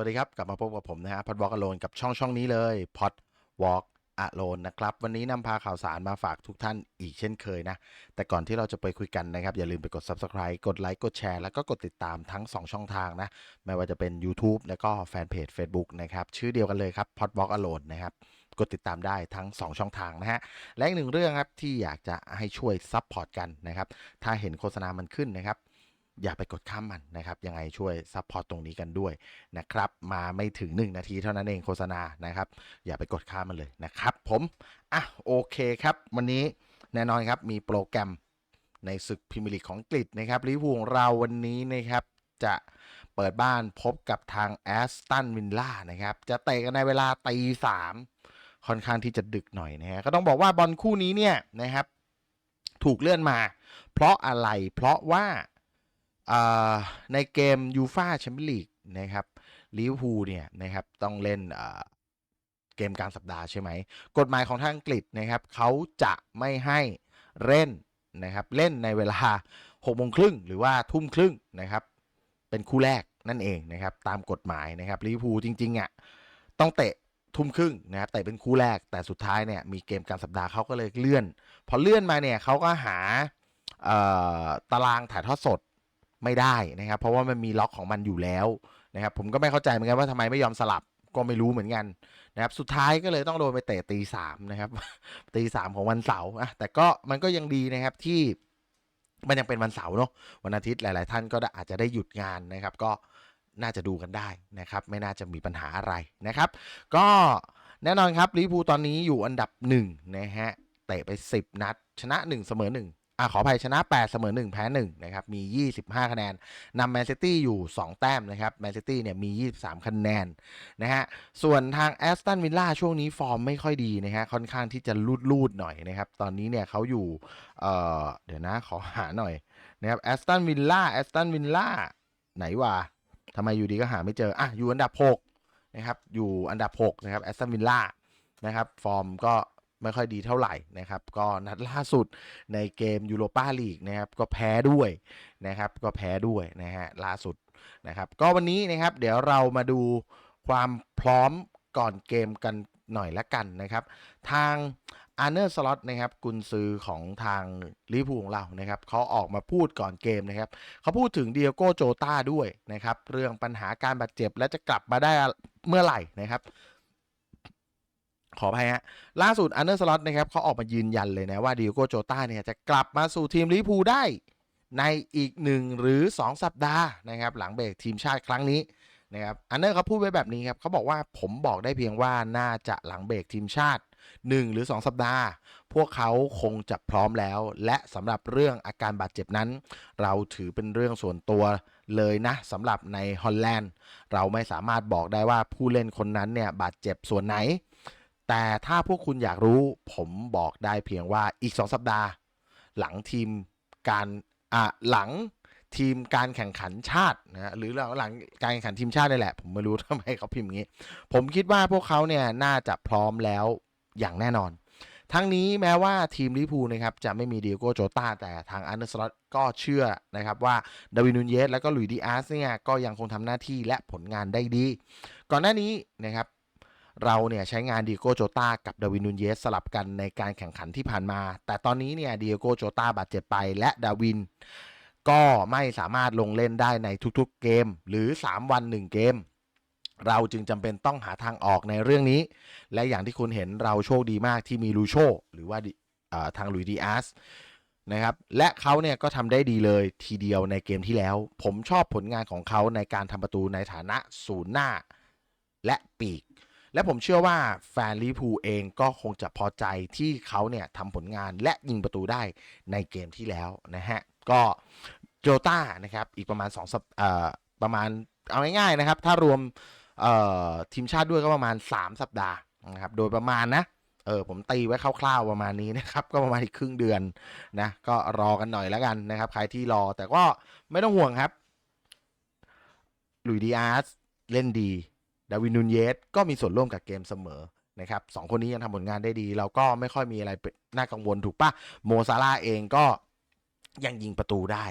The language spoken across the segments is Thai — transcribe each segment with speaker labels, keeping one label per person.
Speaker 1: วัสดีครับ กลับมาพบกับผมนะฮะพอดวอล์กอโลนกับช่องช่องนี้เลยพอดวอล์กอโลนนะครับ วันนี้นำพาข่าวสารมาฝากทุกท่านอีกเช่นเคยนะ แต่ก่อนที่เราจะไปคุยกันนะครับ อย่าลืมไปกด Subscribe กดไลค์กดแชร์แล้วก็กดติดตามทั้ง 2 ช่องทางนะ ไม่ว่าจะเป็น YouTube แล้วก็แฟนเพจ Facebook นะครับ ชื่อเดียวกันเลยครับพอดวอล์กอโลนนะครับกดติดตามได้ทั้ง 2 ช่องทางนะฮะ และอีกหนึ่งเรื่องครับที่อยากจะให้ช่วยซัพพอร์ตกันนะครับ ถ้าเห็นโฆษณามันขึ้นนะครับ อย่าไปกดข้ามมันนะครับยังไงช่วยซัพพอร์ตตรงนี้กันด้วยนะครับมาไม่ถึง 1 นาทีเท่านั้นเองโฆษณานะครับ อย่าไปกดข้ามมันเลยนะครับ ผมอะโอเคครับ วันนี้แน่นอนครับมีโปรแกรมในศึกพรีเมียร์ลีกของอังกฤษนะครับลิเวอร์พูลของเราวันนี้นะครับจะเปิดบ้านพบกับทางแอสตันวินล่านะครับ จะเตะกันในเวลาตีสามค่อนข้างที่จะดึกหน่อยนะฮะก็ต้องบอกว่าบอลคู่นี้เนี่ยนะครับ ถูกเลื่อนมา เพราะอะไรเพราะว่า ในเกมยูฟาแชมเปี้ยนลีกนะครับลิเวอร์พูลเนี่ยนะครับต้องเล่นเกมกลางสัปดาห์ใช่ไหม กฎหมายของทางอังกฤษนะครับเขาจะไม่ให้เล่นนะครับเล่นในเวลา6โมงครึ่งหรือว่าทุ่มครึ่งนะครับเป็นคู่แรกนั่นเองนะครับตามกฎหมายนะครับลิเวอร์พูลจริงๆอะต้องเตะทุ่มครึ่งนะครับเตะเป็นคู่แรกแต่สุดท้ายเนี่ยมีเกมกลางสัปดาห์เขาก็เลยเลื่อน พอเลื่อนมาเนี่ยเขาก็หาตารางถ่ายทอดสด ไม่ได้นะครับ เพราะว่ามันมีล็อกของมันอยู่แล้วนะครับ ผมก็ไม่เข้าใจเหมือนกันว่าทำไมไม่ยอมสลับก็ไม่รู้เหมือนกันนะครับ สุดท้ายก็เลยต้องโดนไปเตะตีสามนะครับตีสามของวันเสาร์อะแต่ก็มันก็ยังดีนะครับที่มันยังเป็นวันเสาร์เนาะวันอาทิตย์หลาย ๆ ท่านก็อาจจะได้หยุดงานนะครับ ก็น่าจะดูกันได้นะครับ ไม่น่าจะมีปัญหาอะไรนะครับ ก็แน่นอนครับลิเวอร์พูลตอนนี้อยู่อันดับ1นะฮะเตะไป 10 นัด ชนะ 1 เสมอ 1 อะขออภัยชนะ 8 เสมอ 1 แพ้ 1 นะครับ มี 25 คะแนนนำแมนซิตี้อยู่ 2 แต้มนะครับแมนซิตี้เนี่ยมี 23 คะแนนนะฮะส่วนทางแอสตันวิลล่าช่วงนี้ฟอร์มไม่ค่อยดีนะฮะค่อนข้างที่จะลูดลูดๆหน่อยนะครับ ตอนนี้เนี่ยเขาอยู่เอ่อเดี๋ยวนะขอหาหน่อยนะครับแอสตันวิลล่าแอสตันวิลล่าไหนวะทำไมอยู่ดีก็หาไม่เจออะอยู่อันดับ 6 นะครับ อยู่อันดับ 6 นะครับแอสตันวิลล่านะครับฟอร์มก็ ไม่ค่อยดีเท่าไหร่นะครับ ก็นัดล่าสุดในเกมยูโรปาลีกนะครับ ก็แพ้ด้วยนะครับ ก็แพ้ด้วยนะฮะล่าสุดนะครับ ก็วันนี้นะครับ เดี๋ยวเรามาดูความพร้อมก่อนเกมกันหน่อยละกันนะครับ ทางอาร์เนอร์สล็อตนะครับกุนซือของทางลิพูของเรานะครับเขาออกมาพูดก่อนเกมนะครับเขาพูดถึงเดียโก้โจตาด้วยนะครับ เรื่องปัญหาการบาดเจ็บและจะกลับมาได้เมื่อไหร่นะครับ ขออภัยฮะ ล่าสุดอันเดอร์สล็อตนะครับเขาออกมายืนยันเลยนะว่าดียโกโจต้าเนี่ยจะกลับมาสู่ทีมลิพูได้ ในอีกหนึ่งหรือ 2 สัปดาห์นะครับ หลังเบรกทีมชาติครั้งนี้นะครับอันเดอร์เขาพูดไว้แบบนี้ครับเขาบอกว่าผมบอกได้เพียงว่าน่าจะหลังเบรกทีมชาติ 1 หรือ 2 สัปดาห์ พวกเขาคงจะพร้อมแล้ว และสำหรับเรื่องอาการบาดเจ็บนั้น เราถือเป็นเรื่องส่วนตัวเลยนะสำหรับในฮอลแลนด์ เราไม่สามารถบอกได้ว่าผู้เล่นคนนั้นเนี่ยบาดเจ็บส่วนไหน แต่ถ้าพวกคุณอยากรู้ผมบอกได้เพียงว่าอีก 2 สัปดาห์ หลังทีมการอะหลังทีมการแข่งขันชาตินะฮะหรือหลังหลังการแข่งขันทีมชาตินี่แหละ ผมไม่รู้ทำไมเขาพิมพ์งี้ ผมคิดว่าพวกเขาเนี่ยน่าจะพร้อมแล้วอย่างแน่นอน ทั้งนี้แม้ว่าทีมลิพูนะครับจะไม่มีเดิโก้โจตาแต่ทางอันเดอร์สลอตก็เชื่อนะครับว่าดาวินนูนเยสและก็ลุยดีอาร์สเนี่ยก็ยังคงทำหน้าที่และผลงานได้ดี ก่อนหน้านี้นะครับ เราเนี่ยใช้งานดิโกโจตากับดาวินนูนเยสสลับกันในการแข่งขันที่ผ่านมา แต่ตอนนี้เนี่ยดิโกโจตาบาดเจ็บไปและดาวิน ก็ไม่สามารถลงเล่นได้ในทุกๆเกม หรือ 3 วัน 1 เกม เราจึงจำเป็นต้องหาทางออกในเรื่องนี้ และอย่างที่คุณเห็นเราโชคดีมากที่มีลูโชหรือว่าทางลุยดีอาร์สนะครับและเขาเนี่ยก็ทำได้ดีเลยทีเดียวในเกมที่แล้ว ผมชอบผลงานของเขาในการทำประตูในฐานะศูนย์หน้า และปีก และผมเชื่อว่าแฟนลิพูเองก็คงจะพอใจที่เขาเนี่ยทำผลงานและยิงประตูได้ในเกมที่แล้วนะฮะ ก็โจต้านะครับอีกประมาณ2สัปเอ่อประมาณเอาง่ายๆนะครับ ถ้ารวมเอ่อทีมชาติด้วยก็ประมาณ 3 สัปดาห์นะครับโดยประมาณนะเออผมตีไว้คร่าวๆประมาณนี้นะครับ ก็ประมาณอีกครึ่งเดือนนะก็รอกันหน่อยแล้วกันนะครับ ใครที่รอแต่ก็ไม่ต้องห่วงครับลุยดีอาร์สเล่นดี ดาวินนูนเยสก็มีส่วนร่วมกับเกมเสมอนะครับสองคนนี้ยังทำผลงานได้ดี เราก็ไม่ค่อยมีอะไรน่ากังวลถูกปะโมซาร่าเองก็ยังยิงประตูได้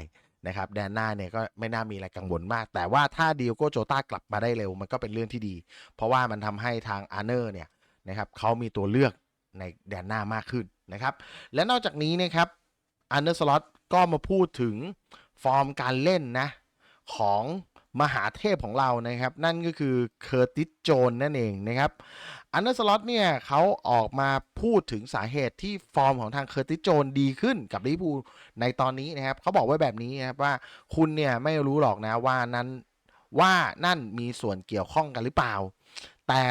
Speaker 1: นะครับแดนหน้าเนี่ยก็ไม่น่ามีอะไรกังวลมาก แต่ว่าถ้าดิโอโกโจตากลับมาได้เร็ว มันก็เป็นเรื่องที่ดี เพราะว่ามันทำให้ทางอาร์เนอร์เนี่ยนะครับเขามีตัวเลือกในแดนหน้ามากขึ้นนะครับ และนอกจากนี้นะครับอันเดอร์สล็อตก็มาพูดถึงฟอร์มการเล่นนะของ มหาเทพของเรานะครับ นั่นก็คือเคอร์ติสโจนนั่นเองนะครับอันเดอร์สล็อตเนี่ยเขาออกมาพูดถึงสาเหตุที่ฟอร์มของทางเคอร์ติสโจนดีขึ้นกับลิเวอร์พูลในตอนนี้นะครับเขาบอกไว้แบบนี้นะครับว่าคุณเนี่ยไม่รู้หรอกนะว่านั้นว่านั่นมีส่วนเกี่ยวข้องกันหรือเปล่า แต่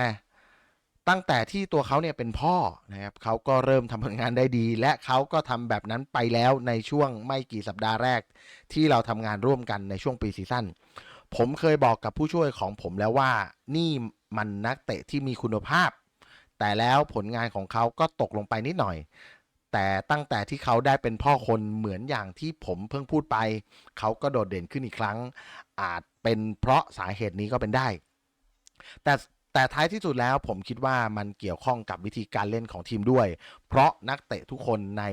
Speaker 1: ตั้งแต่ที่ตัวเขาเนี่ยเป็นพ่อนะครับเขาก็เริ่มทำผลงานได้ดี และเขาก็ทำแบบนั้นไปแล้วในช่วงไม่กี่สัปดาห์แรก ที่เราทำงานร่วมกันในช่วงปีซีซั่น ผมเคยบอกกับผู้ช่วยของผมแล้วว่า นี่มันนักเตะที่มีคุณภาพ แต่แล้วผลงานของเขาก็ตกลงไปนิดหน่อย แต่ตั้งแต่ที่เขาได้เป็นพ่อคนเหมือนอย่างที่ผมเพิ่งพูดไป เขาก็โดดเด่นขึ้นอีกครั้ง อาจเป็นเพราะสาเหตุนี้ก็เป็นได้ แต่แต่ท้ายที่สุดแล้วผมคิดว่ามันเกี่ยวข้องกับวิธีการเล่นของทีมด้วย เพราะนักเตะทุกคนใน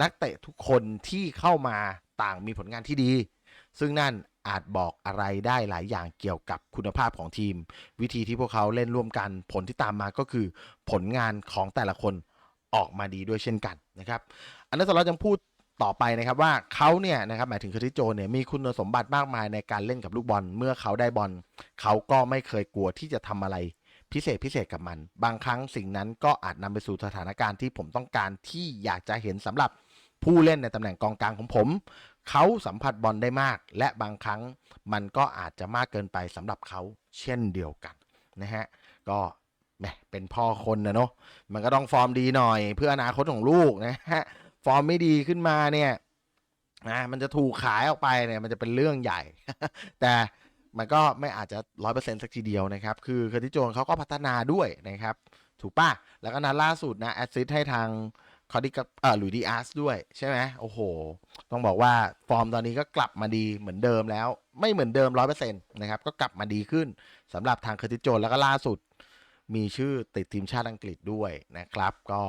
Speaker 1: นักเตะทุกคนที่เข้ามาต่างมีผลงานที่ดี ซึ่งนั่น อาจบอกอะไรได้หลายอย่างเกี่ยวกับคุณภาพของทีม วิธีที่พวกเขาเล่นร่วมกัน ผลที่ตามมาก็คือ ผลงานของแต่ละคนออกมาดีด้วยเช่นกันนะครับอันนั้นเรายังพูดต่อไปนะครับว่าเขาเนี่ยนะครับหมายถึงคาริโจเนี่ยมีคุณสมบัติมากมายในการเล่นกับลูกบอล เมื่อเขาได้บอลเขาก็ไม่เคยกลัวที่จะทำอะไรพิเศษพิเศษกับมัน บางครั้งสิ่งนั้นก็อาจนำไปสู่สถานการณ์ที่ผมต้องการที่อยากจะเห็นสำหรับผู้เล่นในตำแหน่งกองกลางของผม เขาสัมผัสบอลได้มาก และบางครั้งมันก็อาจจะมากเกินไปสำหรับเขาเช่นเดียวกันนะฮะก็แหมเป็นพ่อคนนะเนาะมันก็ต้องฟอร์มดีหน่อย เพื่ออนาคตของลูกนะฮะฟอร์มไม่ดีขึ้นมาเนี่ยนะมันจะถูกขายออกไปเนี่ยมันจะเป็นเรื่องใหญ่ แต่มันก็ไม่อาจจะร้อยเปอร์เซ็นต์สักทีเดียวนะครับ คือเคอร์ติโจนเขาก็พัฒนาด้วยนะครับ ถูกป่ะ แล้วก็นัดล่าสุดนะแอสซิสให้ทาง คอร์ดิกับอ่อหลุยดีอาร์สด้วยใช่ไหมโอ้โห ต้องบอกว่าฟอร์มตอนนี้ก็กลับมาดีเหมือนเดิมแล้ว ไม่เหมือนเดิมร้อยเปอร์เซ็นต์นะครับก็กลับมาดีขึ้นสำหรับทางเคอร์ติโจนแล้วก็ล่าสุด มีชื่อติดทีมชาติอังกฤษด้วยนะครับ ก็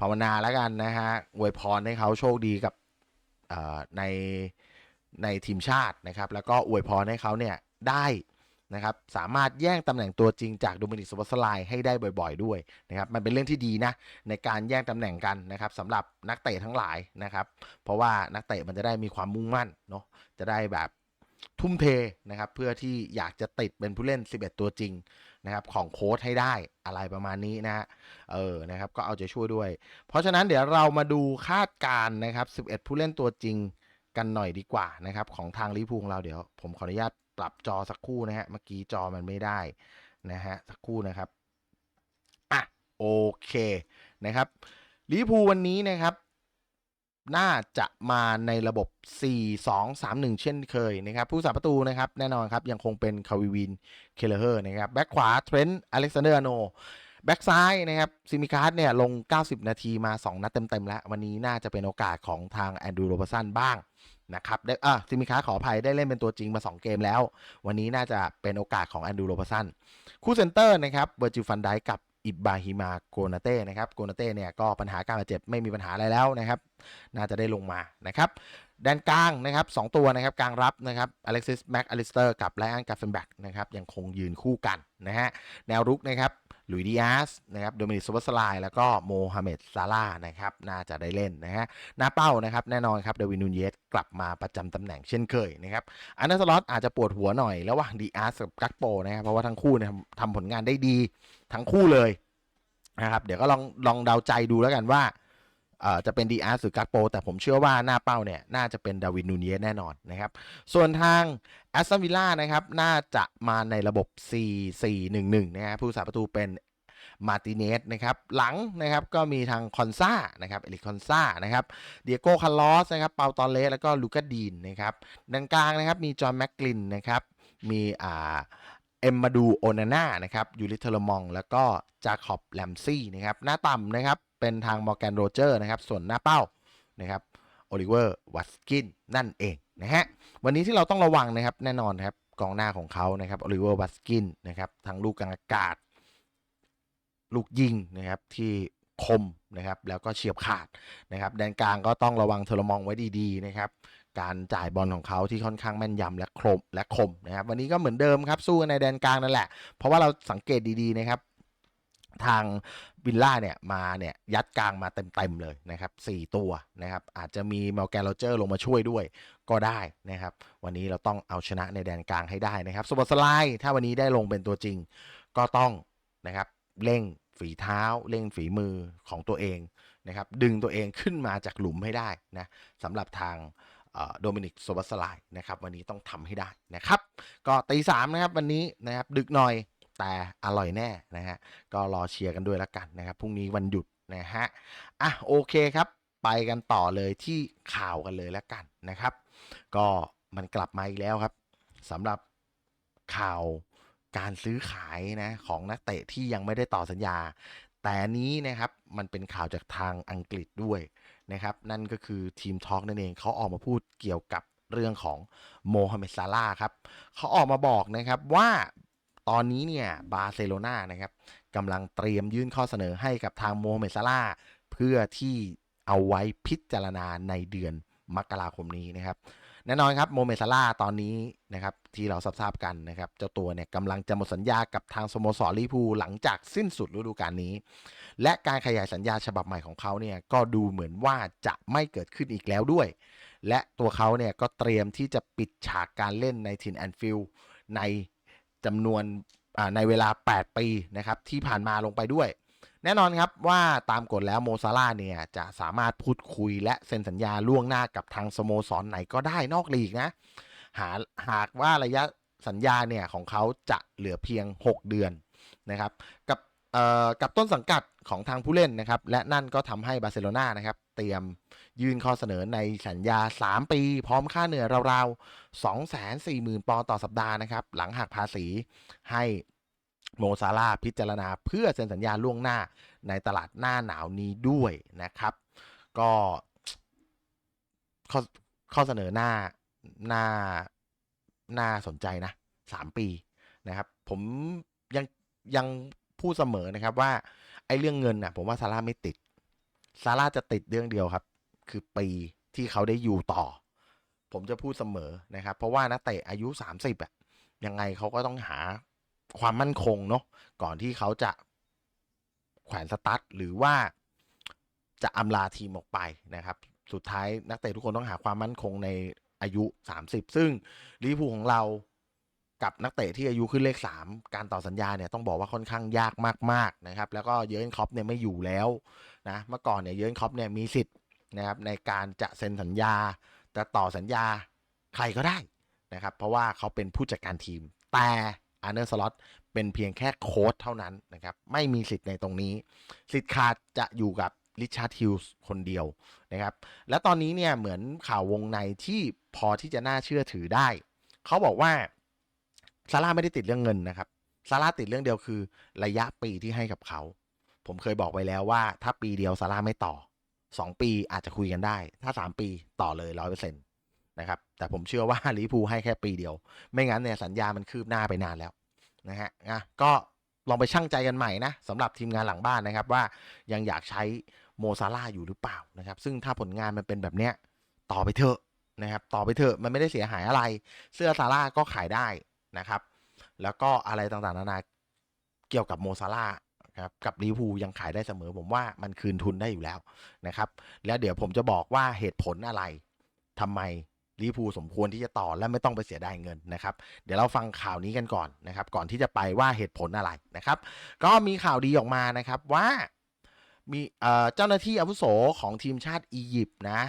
Speaker 1: ภาวนาแล้วกันนะฮะอวยพรให้เขาโชคดีกับในในทีมชาตินะครับ แล้วก็อวยพรให้เขาเนี่ยได้ นะครับสามารถแย่งตำแหน่งตัวจริงจากโดมินิกสวอสไลให้ได้บ่อยๆ ด้วยนะครับมันเป็นเรื่องที่ดีนะในการแย่งตำแหน่งกันนะครับสำหรับนักเตะทั้งหลายนะครับ เพราะว่านักเตะมันจะได้มีความมุ่งมั่นเนาะจะได้แบบทุ่มเทนะครับเพื่อที่อยากจะติดเป็นผู้เล่น 11 ตัวจริงนะครับของโค้ชให้ได้อะไรประมาณนี้นะฮะเออนะครับก็เอาใจช่วยด้วย เพราะฉะนั้นเดี๋ยวเรามาดูคาดการณ์นะครับ 11 ผู้เล่นตัวจริงกันหน่อยดีกว่านะครับของทางลิพูของเราเดี๋ยวผมขออนุญาต ปรับจอสักครู่นะฮะ เมื่อกี้จอมันไม่ได้นะฮะ สักครู่นะครับ อะ โอเคนะครับลิพูวันนี้นะครับ น่าจะมาในระบบ 4-2-3-1 เช่นเคยนะครับ ผู้สาประตูนะครับ แน่นอนครับ ยังคงเป็นคาวิวิน เคเลเฮอร์นะครับ แบ็คขวาเทรนต์อเล็กซานเดอร์โนแบ็กซ้ายนะครับซิมิคาร์ดเนี่ยลง 90 นาทีมา 2 นัดเต็ม ๆ แล้ว วันนี้น่าจะเป็นโอกาสของทางแอนดูโรบสันบ้าง นะครับได้อะซิมิคาร์ขออภัยได้เล่นเป็นตัวจริงมา 2 เกมแล้ว วันนี้น่าจะเป็นโอกาสของแอนดูโรบสันคู่เซนเตอร์นะครับเบอร์จิฟันไดกับอิบาฮิมาโกนาเต้นะครับโกนาเต้เนี่ยก็ปัญหาการบาดเจ็บไม่มีปัญหาอะไรแล้วนะครับ น่าจะได้ลงมานะครับแดนกลางนะครับสองตัวนะครับกลางรับนะครับอเล็กซิสแม็กอลิสเตอร์กับไลออนกาเฟนแบกนะครับยังคงยืนคู่กันนะฮะแนวรุกนะครับ ลุยดิอาสนะครับโดมินิกซูเปอร์สไลน์แล้วก็โมฮัมเหม็ดซาร่านะครับน่าจะได้เล่นนะฮะหน้าเป้านะครับแน่นอนครับเดวินนูนเยสกลับมาประจำตำแหน่งเช่นเคยนะครับอันนั้นสล็อตอาจจะปวดหัวหน่อยระหว่างดีอาร์สกับกักโปนะครับเพราะว่าทั้งคู่เนี่ยทำผลงานได้ดีทั้งคู่เลยนะครับเดี๋ยวก็ลองลองเดาใจดูแล้วกันว่า จะเป็นดีอาร์หรือกักโป แต่ผมเชื่อว่าหน้าเป้าเนี่ย น่าจะเป็นดาวินนูเนียแน่นอนนะครับ ส่วนทางแอสตันวิลล่านะครับ น่าจะมาในระบบ 4-4-1-1 นะฮะผู้สาประตูเป็นมาร์ติเนสนะครับหลังนะครับก็มีทางคอนซานะครับเอลิคอนซานะครับเดียโก้คาร์ลอสนะครับเปาตอเลสแล้วก็ลูกาดีนนะครับด้านกลางนะครับมีจอห์นแม็กกลินนะครับมีอ่าเอ็มมาดูโอนาน่านะครับยูริเทลมอง แล้วก็จาคอบแลมซี่นะครับหน้าต่ำนะครับ เป็นทางมอร์แกนโรเจอร์นะครับ ส่วนหน้าเป้านะครับโอลิเวอร์วัสกินนั่นเองนะฮะวันนี้ที่เราต้องระวังนะครับแน่นอนครับกองหน้าของเขานะครับโอลิเวอร์วัสกินนะครับทั้งลูกกลางอากาศ ลูกยิงนะครับที่คมนะครับแล้วก็เฉียบขาดนะครับแดนกลางก็ต้องระวังเทอร์มองไว้ดีๆนะครับการจ่ายบอลของเขาที่ค่อนข้างแม่นยำและคมและคมนะครับวันนี้ก็เหมือนเดิมครับสู้กันในแดนกลางนั่นแหละ เพราะว่าเราสังเกตดีๆนะครับ ทางวิลล่าเนี่ยมาเนี่ยยัดกลางมาเต็มๆเลยนะครับสี่ตัวนะครับ อาจจะมีเมลแกนโรเจอร์ลงมาช่วยด้วยก็ได้นะครับ วันนี้เราต้องเอาชนะในแดนกลางให้ได้นะครับสปอร์ตสไลด์ถ้าวันนี้ได้ลงเป็นตัวจริง ก็ต้องนะครับเร่งฝีเท้าเร่งฝีมือของตัวเองนะครับ ดึงตัวเองขึ้นมาจากหลุมให้ได้นะสำหรับทางโดมินิกโซบัสไลนะครับ วันนี้ต้องทำให้ได้นะครับ ก็ตีสามนะครับวันนี้นะครับดึกหน่อย แต่อร่อยแน่นะฮะก็รอเชียร์กันด้วยแล้วกันนะครับพรุ่งนี้วันหยุดนะฮะอะโอเคครับ ไปกันต่อเลยที่ข่าวกันเลยแล้วกันนะครับ ก็มันกลับมาอีกแล้วครับสำหรับข่าวการซื้อขายนะของนักเตะที่ยังไม่ได้ต่อสัญญา แต่นี้นะครับมันเป็นข่าวจากทางอังกฤษด้วยนะครับ นั่นก็คือทีมทอล์กนั่นเองเขาออกมาพูดเกี่ยวกับเรื่องของโมฮัมเหม็ดซาลาครับเขาออกมาบอกนะครับว่า ตอนนี้เนี่ยบาร์เซโลนานะครับกำลังเตรียมยื่นข้อเสนอให้กับทางโมฮัมเหม็ดซาลาเพื่อที่เอาไว้พิจารณาในเดือนมกราคมนี้นะครับ แน่นอนครับโมเมซาลาตอนนี้นะครับที่เราทราบกันนะครับ เจ้าตัวเนี่ยกำลังจะหมดสัญญากับทางสโมสรลิพูหลังจากสิ้นสุดฤดูกาลนี้ และการขยายสัญญาฉบับใหม่ของเขาเนี่ยก็ดูเหมือนว่าจะไม่เกิดขึ้นอีกแล้วด้วย และตัวเขาเนี่ยก็เตรียมที่จะปิดฉากการเล่นในทินแอนฟิลใน จำนวนในเวลา 8 ปีนะครับที่ผ่านมาลงไปด้วย แน่นอนครับว่าตามกฎแล้วโมซาร่าเนี่ยจะสามารถพูดคุยและเซ็นสัญญาล่วงหน้ากับทางสโมสรไหนก็ได้นอกลีกนะหาหากว่าระยะสัญญาเนี่ยของเขาจะเหลือเพียง 6 เดือนนะครับกับกับต้นสังกัดของทางผู้เล่นนะครับ และนั่นก็ทำให้บาร์เซโลนานะครับ เตรียม ยื่นข้อเสนอในสัญญา 3 ปี พร้อมค่าเหนื่อยราวๆ 240,000 ปอนด์ต่อสัปดาห์นะครับ หลังหักภาษีให้โมซาลาพิจารณาเพื่อเซ็นสัญญาล่วงหน้าในตลาดหน้าหนาวนี้ด้วยนะครับ ก็ข้อข้อเสนอหน้าหน้าน่าสนใจนะสามปีนะครับ ผมยังยังพูดเสมอนะครับว่าไอ้เรื่องเงินน่ะผมว่าซาร่าไม่ติดซาร่าจะติดเรื่องเดียวครับ คือปีที่เขาได้อยู่ต่อ ผมจะพูดเสมอนะครับ เพราะว่านักเตะอายุสามสิบอะยังไงเขาก็ต้องหาความมั่นคงเนาะก่อนที่เขาจะแขวนสตาร์ทหรือว่าจะอำลาทีมออกไปนะครับ สุดท้ายนักเตะทุกคนต้องหาความมั่นคงในอายุ 30 ซึ่งลิเวอร์พูลของเรากับนักเตะที่อายุขึ้นเลข 3 การต่อสัญญาเนี่ยต้องบอกว่าค่อนข้างยากมากๆนะครับ แล้วก็เยอร์นคอปเนี่ยไม่อยู่แล้วนะเมื่อก่อนเนี่ยเยอร์นคอปเนี่ยมีสิทธิ์ นะครับในการจะเซ็นสัญญาจะต่อสัญญาใครก็ได้นะครับเพราะว่าเขาเป็นผู้จัดการทีม แต่อาร์เนอร์สล็อตเป็นเพียงแค่โค้ดเท่านั้นนะครับไม่มีสิทธิ์ในตรงนี้ สิทธิ์ขาดจะอยู่กับริชาร์ดฮิลส์คนเดียวนะครับและตอนนี้เนี่ยเหมือนข่าววงในที่พอที่จะน่าเชื่อถือได้ เขาบอกว่าซาร่าไม่ได้ติดเรื่องเงินนะครับซาร่าติดเรื่องเดียวคือระยะปีที่ให้กับเขา ผมเคยบอกไว้แล้วว่า ถ้าปีเดียวซาร่าไม่ต่อ 2 ปีอาจจะคุยกันได้ ถ้า 3 ปีต่อเลยร้อยเปอร์เซ็นต์นะครับ แต่ผมเชื่อว่าลิพูให้แค่ปีเดียว ไม่งั้นเนี่ยสัญญามันคืบหน้าไปนานแล้วนะฮะนะก็ลองไปชั่งใจกันใหม่นะสำหรับทีมงานหลังบ้านนะครับว่ายังอยากใช้โมซาร่าอยู่หรือเปล่านะครับ ซึ่งถ้าผลงานมันเป็นแบบเนี้ยต่อไปเถอะนะครับ ต่อไปเถอะมันไม่ได้เสียหายอะไร เสื้อซาร่าก็ขายได้นะครับ แล้วก็อะไรต่างๆนานาเกี่ยวกับโมซาร่า ครับกับลิฟูยังขายได้เสมอ ผมว่ามันคืนทุนได้อยู่แล้วนะครับ แล้วเดี๋ยวผมจะบอกว่าเหตุผลอะไรทำไมลิฟูสมควรที่จะต่อและไม่ต้องไปเสียดายเงินนะครับ เดี๋ยวเราฟังข่าวนี้กันก่อนนะครับ ก่อนที่จะไปว่าเหตุผลอะไรนะครับ ก็มีข่าวดีออกมานะครับว่ามีเจ้าหน้าที่อาวุโสของทีมชาติอียิปต์นะ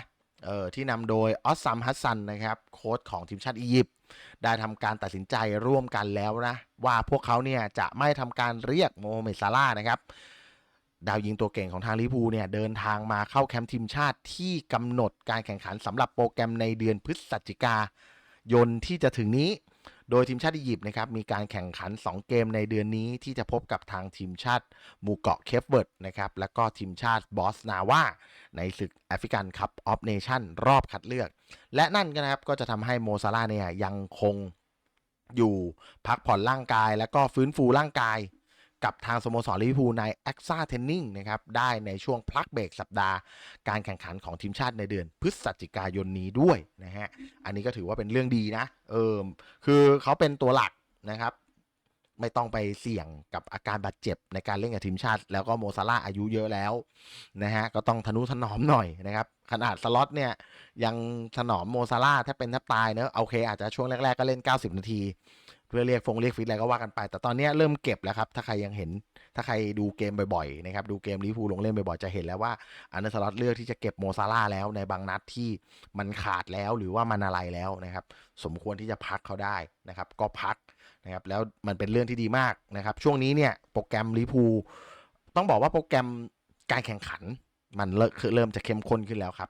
Speaker 1: เออที่นำโดยออสซัมฮัสซันนะครับโค้ชของทีมชาติอียิปต์ ได้ทำการตัดสินใจร่วมกันแล้วนะ ว่าพวกเขาเนี่ยจะไม่ทำการเรียกโมฮัมเหม็ดซาร่านะครับดาวยิงตัวเก่งของทางลิพูเนี่ยเดินทางมาเข้าแคมป์ทีมชาติที่กำหนดการแข่งขันสำหรับโปรแกรมในเดือนพฤศจิกายนที่จะถึงนี้ โดยทีมชาติอียิปต์นะครับมีการแข่งขัน 2 เกมในเดือนนี้ที่จะพบกับทางทีมชาติหมู่เกาะเคฟเวิร์ดนะครับแล้วก็ทีมชาติบอสนาวาในศึกแอฟริกันคัพออฟเนชั่นรอบคัดเลือก และนั่นก็นะครับก็จะทำให้โมซาลาเนี่ยยังคงอยู่พักผ่อนร่างกาย แล้วก็ฟื้นฟูร่างกาย กับทางสโมสรลิเวอร์พูลในแอคซ่าเทนนิงนะครับได้ในช่วงพักเบรกสัปดาห์ การแข่งขันของทีมชาติในเดือน พฤศจิกายนนี้ด้วยนะฮะอันนี้ก็ถือว่าเป็นเรื่องดีนะเออคือเขาเป็นตัวหลักนะครับไม่ต้องไปเสี่ยงกับอาการบาดเจ็บในการเล่นกับทีมชาติ แล้วก็โมซาร่าอายุเยอะแล้วนะฮะก็ต้องทนุถนอมหน่อยนะครับขนาดสล็อตเนี่ยยังถนอมโมซาร่าถ้าเป็นถ้าตายเนอะโอเคอาจจะช่วงแรก ๆ ก็เล่น 90 นาที เพื่อเรียกฟงเรียกฟิตอะไรก็ว่ากันไป แต่ตอนนี้เริ่มเก็บแล้วครับ ถ้าใครยังเห็น ถ้าใครดูเกมบ่อยๆนะครับ ดูเกมลิเวอร์พูลลงเล่นบ่อยๆ จะเห็นแล้วว่าอันเดอร์สล็อตเลือกที่จะเก็บโมซาร่าแล้วในบางนัดที่มันขาดแล้วหรือว่ามันอะไรแล้วนะครับ สมควรที่จะพักเขาได้นะครับ ก็พักนะครับ แล้วมันเป็นเรื่องที่ดีมากนะครับ ช่วงนี้เนี่ยโปรแกรมลิเวอร์พูลต้องบอกว่าโปรแกรมการแข่งขันมันเริ่มจะเข้มข้นขึ้นแล้วครับ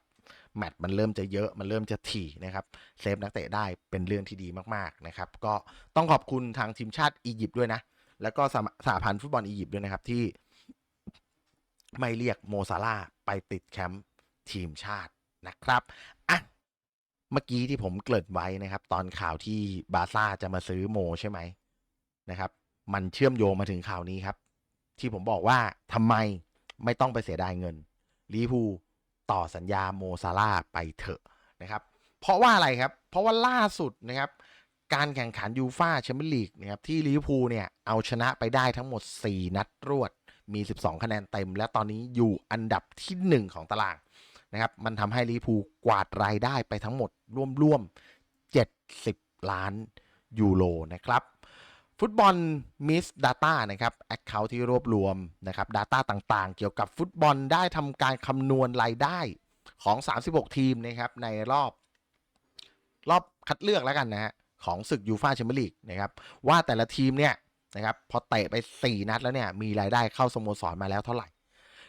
Speaker 1: แมตช์มันเริ่มจะเยอะมันเริ่มจะถี่นะครับเซฟนักเตะได้เป็นเรื่องที่ดีมากๆนะครับก็ต้องขอบคุณทางทีมชาติอียิปต์ด้วยนะ แล้วก็สหสหพันธ์ฟุตบอลอียิปต์ด้วยนะครับที่ไม่เรียกโมซาร่าไปติดแคมป์ทีมชาตินะครับอะเมื่อกี้ที่ผมเกริ่นไว้นะครับ ตอนข่าวที่บาร์ซ่าจะมาซื้อโมใช่ไหมนะครับ มันเชื่อมโยงมาถึงข่าวนี้ครับ ที่ผมบอกว่าทำไมไม่ต้องไปเสียดายเงินลิเวอร์พู ต่อสัญญาโมซาร่าไปเถอะนะครับ เพราะว่าอะไรครับ เพราะว่าล่าสุดนะครับ การแข่งขันยูฟาแชมเปี้ยนลีกนะครับที่ลิเวอร์พูลเนี่ยเอาชนะไปได้ทั้งหมด 4 นัดรวด มี 12 คะแนนเต็ม และตอนนี้อยู่อันดับที่ 1 ของตารางนะครับ มันทำให้ลิเวอร์พูลกวาดรายได้ไปทั้งหมดร่วมๆ70 ล้านยูโรนะครับ ฟุตบอลมิส Data นะครับแอคเคาท์ที่รวบรวมนะครับ Data ต่างๆ เกี่ยวกับฟุตบอลได้ทำการคำนวณรายได้ของ 36 ทีมนะครับในรอบ รอบคัดเลือกแล้วกันนะฮะของศึกยูฟาแชมเปี้ยนลีกนะครับว่าแต่ละทีมเนี่ยนะครับพอเตะไป 4 นัดแล้วเนี่ยมีรายได้เข้าสโมสรมาแล้วเท่าไหร่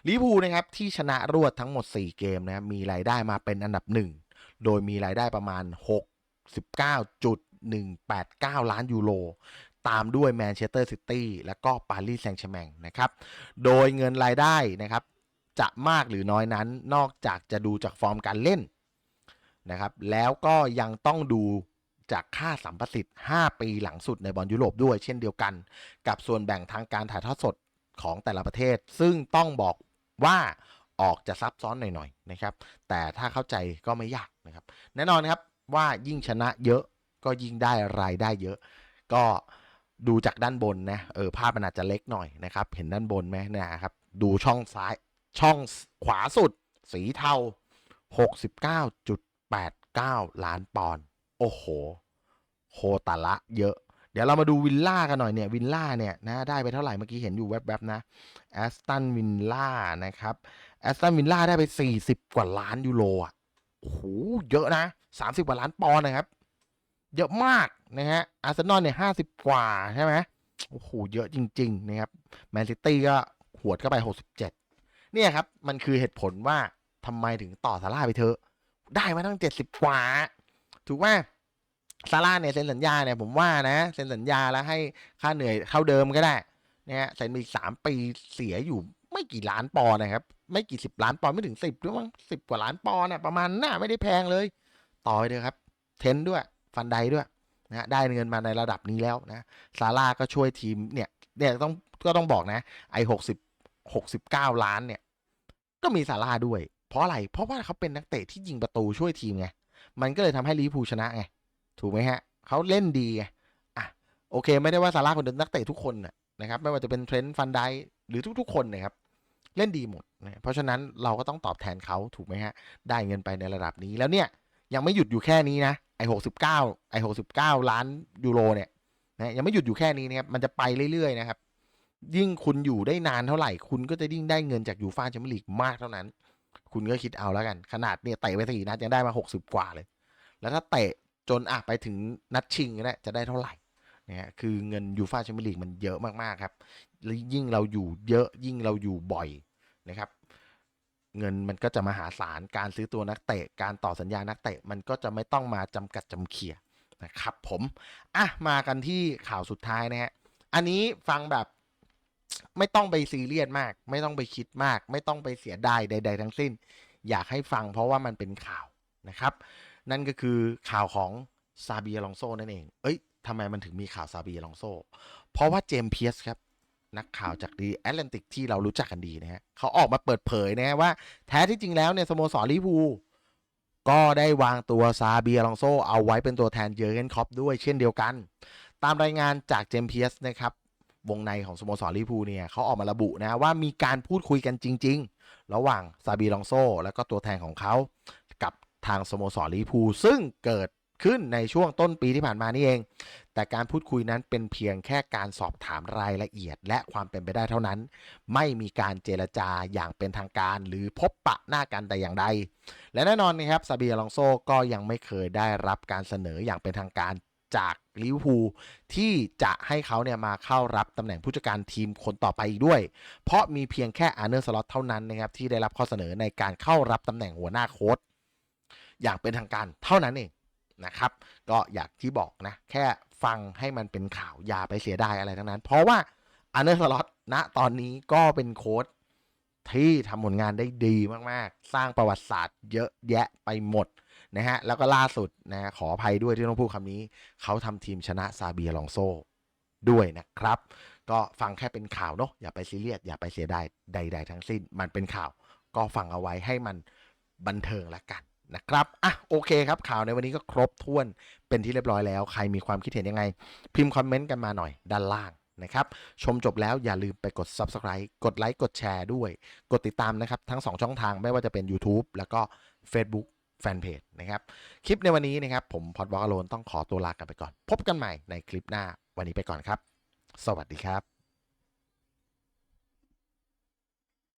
Speaker 1: ลิพูนะครับที่ชนะรวดทั้งหมด 4 เกมนะครับมีรายได้มาเป็นอันดับ 1 โดยมีรายได้ประมาณ69.189 ล้านยูโร ตามด้วยแมนเชสเตอร์ซิตี้และก็ปารีสแซงต์แชร์แมงนะครับ โดยเงินรายได้นะครับจะมากหรือน้อยนั้นนอกจากจะดูจากฟอร์มการเล่นนะครับ แล้วก็ยังต้องดูจากค่าสัมประสิทธิ์ 5 ปีหลังสุดในบอลยุโรปด้วยเช่นเดียวกัน กับส่วนแบ่งทางการถ่ายทอดสดของแต่ละประเทศ ซึ่งต้องบอกว่าออกจะซับซ้อนหน่อยๆนะครับ แต่ถ้าเข้าใจก็ไม่ยากนะครับ แน่นอนนครับว่ายิ่งชนะเยอะก็ยิ่งได้รายได้เยอะ ก็ ดูจากด้านบนนะเออภาพมันอาจจะเล็กหน่อยนะครับ เห็นด้านบนไหมเนะครับ ดูช่องซ้ายช่องขวาสุด สีเทา 69.89 ล้านปอนด์โอ้โห โคตรละเยอะ เดี๋ยวเรามาดูวิลล่ากันหน่อยเนี่ยวิลล่าเนี่ยนะได้ไปเท่าไหร่เมื่อกี้เห็นอยู่แวบๆนะแอสตันวิลล่านะครับแอสตันวิลล่าได้ไป 40 กว่าล้านยูโรอะโอ้โหเยอะนะ 30 กว่าล้านปอนด์นะครับ เยอะมากนะฮะ อาร์เซนอลเนี่ย50กว่าใช่ไหมโอ้โห เยอะจริง ๆ นะครับ แมนซิตี้ก็หวดเข้าไป67เจ็ดเนี่ยครับ มันคือเหตุผลว่าทำไมถึงต่อซาร่าไปเถอะ ได้มาตั้ง70กว่า ถูกไหมซาร่าเนี่ยเซ็นสัญญาเนี่ยผมว่านะเซ็นสัญญาแล้วให้ค่าเหนื่อยเท่าเดิมก็ได้นะฮะเซ็นไปอีสามปีเสียอยู่ไม่กี่ล้านปอนด์นะครับ ไม่กี่สิบล้านปอนด์ไม่ถึงสิบด้วยมั้งสิบกว่าล้านปอนด์น่ะประมาณน่าไม่ได้แพงเลย ต่อไปเลยครับ เทนด้วย ฟันไดด้วยนะได้เงินมาในระดับนี้แล้วนะซาร่าก็ช่วยทีมเนี่ยเนี่ยต้องก็ต้องบอกนะไอ้หกสิบหกสิบเก้าล้านเนี่ย ก็มีซาร่าด้วย เพราะอะไร เพราะว่าเขาเป็นนักเตะที่ยิงประตูช่วยทีมไงมันก็เลยทำให้ลิเวอร์พูลชนะไงถูกไหมฮะเขาเล่นดีไงอะโอเค ไม่ได้ว่าซาร่าคนเดิมนักเตะทุกคนนะครับไม่ว่าจะเป็นเทรนต์ฟันไดหรือทุก ๆ คนนะครับเล่นดีหมดนะเพราะฉะนั้นเราก็ต้องตอบแทนเขาถูกไหมฮะ ได้เงินไปในระดับนี้แล้วเนี่ย ยังไม่หยุดอยู่แค่นี้นะ หกสิบเก้าไอ้หกสิบเก้าล้านยูโรเนี่ยนะยังไม่หยุดอยู่แค่นี้นะครับมันจะไปเรื่อยๆนะครับ ยิ่งคุณอยู่ได้นานเท่าไหร่ คุณก็จะยิ่งได้เงินจากยูฟ่าแชมเปี้ยนลีกมากเท่านั้น คุณก็คิดเอาแล้วกัน ขนาดเนี่ยเตะไปสี่นัดยังได้มาหกสิบกว่าเลย แล้วถ้าเตะจนอะไปถึงนัดชิงนี่ยจะได้เท่าไหร่นะฮะคือเงินยูฟ่าแชมเปี้ยนลีกมันเยอะมากๆครับแล้วยิ่งเราอยู่เยอะยิ่งเราอยู่บ่อยนะครับ เงินมันก็จะมหาศาลการซื้อตัวนักเตะ การต่อสัญญานักเตะมันก็จะไม่ต้องมาจำกัดจำเขียนะครับผมอะมากันที่ข่าวสุดท้ายนะฮะอันนี้ฟังแบบไม่ต้องไปซีเรียสมาก ไม่ต้องไปคิดมาก ไม่ต้องไปเสียดายใด ๆ ทั้งสิ้น อยากให้ฟังเพราะว่ามันเป็นข่าวนะครับ นั่นก็คือข่าวของซาบีอลองโซนั่นเอง เอ้ยทำไมมันถึงมีข่าวซาบีอลองโซเพราะว่าเจมส์เพียสครับ นักข่าวจากดีแอตแลนติกที่เรารู้จักกันดีนะฮะเขาออกมาเปิดเผยนะฮะว่าแท้ที่จริงแล้วเนี่ยสโมสรลิวูก็ได้วางตัวซาเบียลองโซเอาไว้เป็นตัวแทนเยอร์เกนคอปด้วยเช่นเดียวกัน ตามรายงานจากเจมเพียสนะครับ วงในของสโมสรลิพูเนี่ยเขาออกมาระบุนะว่ามีการพูดคุยกันจริง ๆ ระหว่างซาบีลองโซ แล้วก็ตัวแทนของเขา กับทางสโมสรลิพูซึ่งเกิด ขึ้นในช่วงต้นปีที่ผ่านมานี่เอง แต่การพูดคุยนั้นเป็นเพียงแค่การสอบถามรายละเอียด และความเป็นไปได้เท่านั้น ไม่มีการเจรจาอย่างเป็นทางการ หรือพบปะหน้ากันแต่อย่างใด และแน่นอนนะครับซาเบีอลองโซก็ยังไม่เคยได้รับการเสนออย่างเป็นทางการจากลิเวอร์พูลที่จะให้เขาเนี่ยมาเข้ารับตำแหน่งผู้จัดการทีมคนต่อไปอีกด้วย เพราะมีเพียงแค่อาร์เนอร์สล็อตเท่านั้นนะครับที่ได้รับข้อเสนอในการเข้ารับตำแหน่งหัวหน้าโค้ชอย่างเป็นทางการเท่านั้นเอง นะครับ ก็อยากที่บอกนะ แค่ฟังให้มันเป็นข่าวอย่าไปเสียดายอะไรทั้งนั้น เพราะว่าอาร์เนอร์สล็อตณตอนนี้ก็เป็นโค้ชที่ทำผลงานได้ดีมาก ๆ สร้างประวัติศาสตร์เยอะแยะไปหมดนะฮะ แล้วก็ล่าสุดนะขออภัยด้วยที่ต้องพูดคำนี้ เขาทำทีมชนะซาเบียลองโซด้วยนะครับ ก็ฟังแค่เป็นข่าวเนาะอย่าไปซีเรียสอย่าไปเสียดายใด ๆ ทั้งสิ้น มันเป็นข่าวก็ฟังเอาไว้ให้มันบันเทิงละกัน นะครับอะโอเคครับข่าวในวันนี้ก็ครบถ้วนเป็นที่เรียบร้อยแล้ว ใครมีความคิดเห็นยังไง พิมพ์คอมเมนต์กันมาหน่อยด้านล่างนะครับชมจบแล้วอย่าลืมไปกด Subscribe กดไลค์กดแชร์ด้วย กดติดตามนะครับ ทั้ง 2 ช่องทางไม่ว่าจะเป็น YouTube แล้วก็ Facebook แฟนเพจนะครับ คลิปในวันนี้นะครับ ผมพอดวอลโลนต้องขอตัวลากันไปก่อน พบกันใหม่ในคลิปหน้าวันนี้ไปก่อนครับ สวัสดีครับ